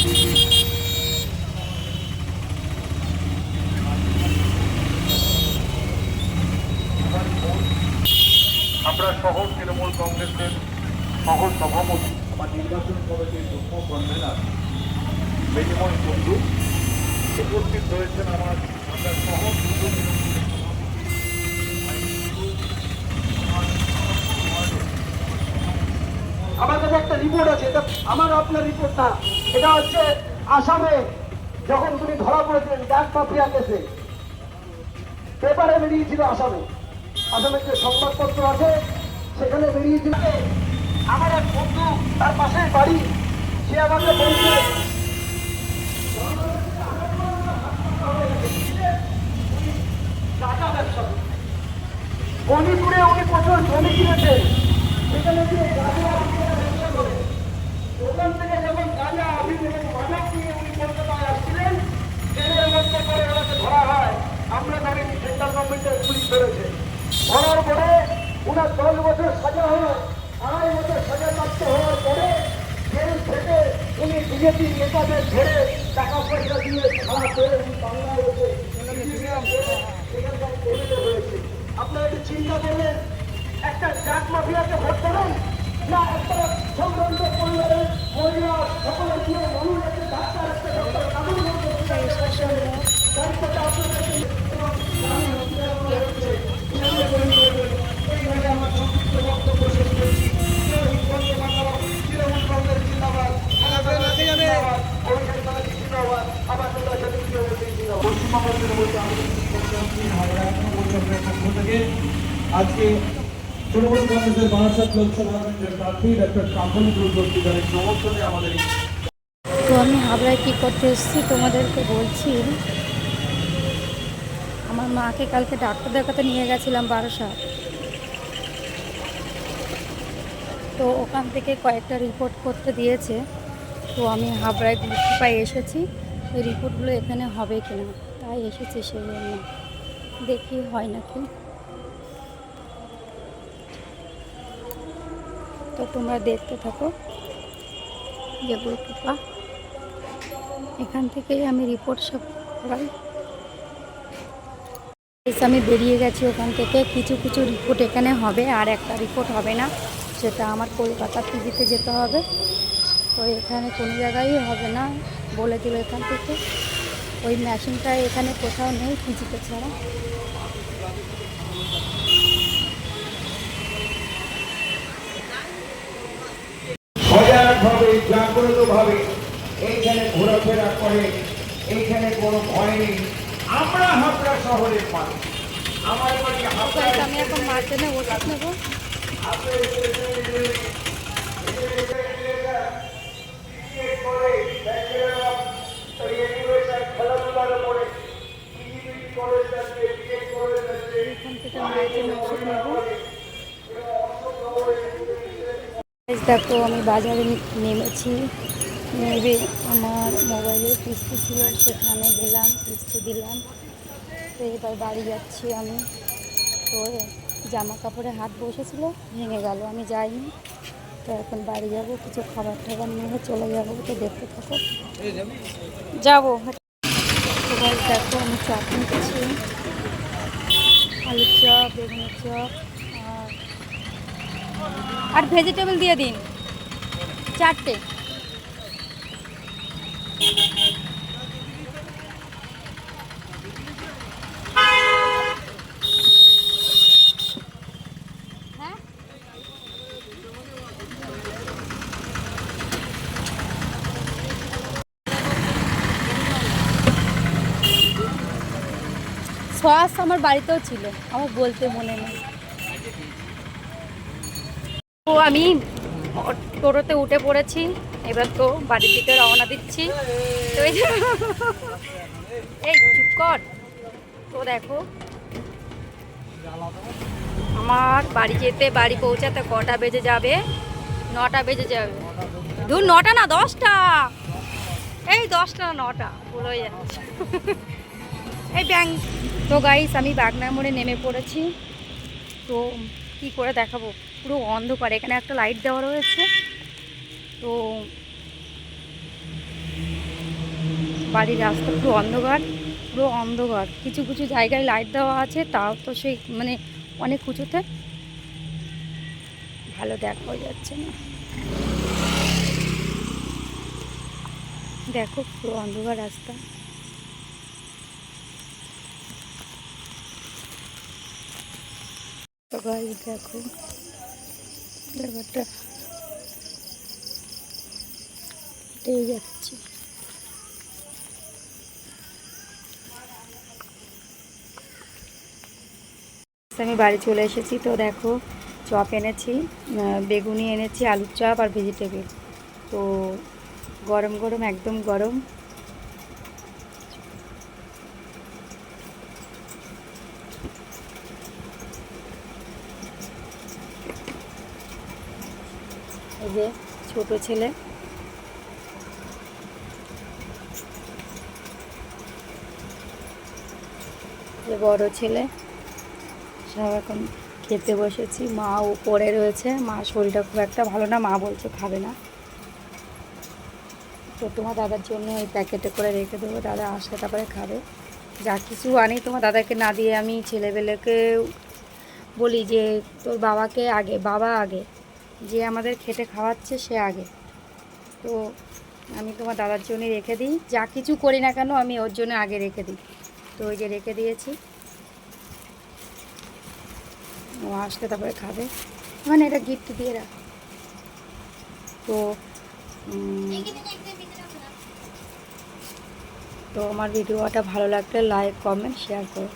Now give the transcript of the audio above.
আমরা শহর তৃণমূল কংগ্রেসের শহর সভাপতি আমার নির্বাচন কমিটির যুগ্ম কনভেনার বেনিময় কুন্ডু উপস্থিত রয়েছেন আমার আমরা শহর যুব আমার কাছে একটা রিপোর্ট আছে, এটা আমার আপনার রিপোর্ট না। এটা হচ্ছে আসামে যখন তুমি ধরা পড়েছিলেন ডাক মাফিয়া কেসে। পেপারে বেরিয়েছিল আসামে। আসামের যে সংবাদপত্র আছে, সেখানে বেরিয়েছিল আমার এক বন্ধু, তার পাশের বাড়ি, সে আমাকে বলছে। মণিপুরে উনি প্রচুর জমি কিনেছেন। সেখানে গিয়ে গাঁজা আফিমের ব্যবসা করে। ওখান থেকে যখন গাঁজা আফিম এবং নিয়ে উনি কলকাতায় আসছিলেন জেলের মধ্যে করে ওনাকে ধরা হয়। আমরা ধরিনি সেন্ট্রাল গভর্নমেন্টের পুলিশ ধরার পরে ওনার দশ বছর সাজা হয়। আড়াই বছর সাজা প্রাপ্ত হওয়ার পরে উনি বিজেপি নেতাদের ধরে টাকা পয়সা দিয়ে ছাড়া আপনারা একটু চিন্তা করলেন একটা জাত মাফিয়াকে ভোট দেবেন? না, একটা সংক্রান্ত পরিবারের মহিলা সকলের দিয়ে একটা ডাক্তার একটা ডক্টর কামড় দায়িত্বটা আপনাদের আমার সংক্ষিপ্ত বক্তব্য শেষ করছি। পশ্চিমবঙ্গ তৃণমূল কংগ্রেস পর্যন্ত পক্ষ থেকে আজকে তৃণমূল কংগ্রেসের বারাসাত লোকসভা কেন্দ্রের প্রার্থী ডক্টর সমর্থনে আমাদের তো আমি হাবড়ায় কী করতে এসেছি তোমাদেরকে বলছি। আমার মাকে কালকে ডাক্তার দেখাতে নিয়ে গেছিলাম বারাসাত। তো ওখান থেকে কয়েকটা রিপোর্ট করতে দিয়েছে। তো আমি হাবড়ায় পাই এসেছি। ওই রিপোর্টগুলো এখানে হবে কিনা, তাই এসেছি সেই জন্য। দেখি হয় নাকি। তো তোমরা দেখতে থাকো। যে গুরুকৃপা এখান থেকেই আমি রিপোর্ট সব করাই। আমি বেরিয়ে গেছি ওখান থেকে। কিছু কিছু রিপোর্ট এখানে হবে, আর একটা রিপোর্ট হবে না। সেটা আমার কলকাতা টিভিতে যেতে হবে। তো এখানে কোনো জায়গায় হবে না বলে দিল এখান থেকে। ওই মেশিনটা এখানে কোথাও নেই টিভিতে ছাড়া। জাগ্রতভাবে এইখানে ঘোরাফেরা করে এইখানে কোনো ভয় নেই। আমরা হাবড়া শহরের মানুষ। আমার বাড়ি হাবড়ায় আমি এখন ওষুধ নেব খেলাধুলার এখান থেকে মার্কেটে ওষুধ নেব দেখো আমি বাজারে নেমেছি। নেবে আমার মোবাইলের কিস্তি ছিল সেখানে দিলাম কিস্তি দিলাম। তো এবার বাড়ি যাচ্ছি আমি। তো জামা কাপড়ে হাত বসেছিল ভেঙে গেল আমি যাইনি। তো এখন বাড়ি যাব কিছু খাবার টাবার নিয়ে চলে যাব তো দেখতে থাকো। যাব। guys, দেখো আমি চপ নিচ্ছি আলুর চপ বেগুনের চপ। আর ভেজিটেবল দিয়ে দিন। চারটে। হ্যাঁ? সস আমার বাড়িতেও ছিল আমার বলতে মনে নেই। তো আমি টোটোতে উঠে পড়েছি, এবার তো বাড়ির দিকে রওনা দিচ্ছি। এই চুপ কর। তো দেখো, আমার বাড়ি যেতে, বাড়ি পৌঁছাতে কটা বেজে যাবে? নটা বেজে যাবে। দূর নটা না, দশটা। এই দশটা না, নটা হয়ে যাচ্ছে। এই ব্যাংক তো গাইস আমি বাগনার মোড়ে নেমে পড়েছি। তো কি করে দেখাবো? পুরো অন্ধকার, এখানে একটা লাইট দেওয়া রয়েছে। তো বাড়ির রাস্তা পুরো অন্ধকার পুরো অন্ধকার। কিছু কিছু জায়গায় লাইট দেওয়া আছে, তাও তো সেই মানে অনেক উঁচুতে। ভালো দেখা যাচ্ছে না। দেখো পুরো অন্ধকার রাস্তা। দেখো। ব্যাপারটা আমি বাড়ি চলে এসেছি, তো দেখো চপ এনেছি বেগুনি এনেছি, আলুর চপ আর ভেজিটেবিল। তো গরম গরম, একদম গরম। যে ছোট ছেলে। যে বড় ছেলে। সব এখন খেতে বসেছি। মা উপরে রয়েছে। মা শরীরটা খুব একটা ভালো না, মা বলছে খাবে না। তো তোমার দাদার জন্য ওই প্যাকেটে করে রেখে দেবো। দাদা আসলে তারপরে খাবে। যা কিছু আনি তোমার দাদাকে না দিয়ে আমি ছেলেবেলেকে বলি যে তোর বাবাকে আগে, বাবা আগে। যে আমাদের খেটে খাওয়াচ্ছে সে আগে। তো আমি তোমার দাদার জন্য রেখে দিই। যা কিছু করি না কেন আমি ওর জন্য আগে রেখে দিই। তো ওই যে রেখে দিয়েছি। ও আসলে তারপরে খাবে। মানে এটা গিফট দিয়ে রাখ। তো তো আমার ভিডিওটা ভালো লাগলে লাইক কমেন্ট শেয়ার করো।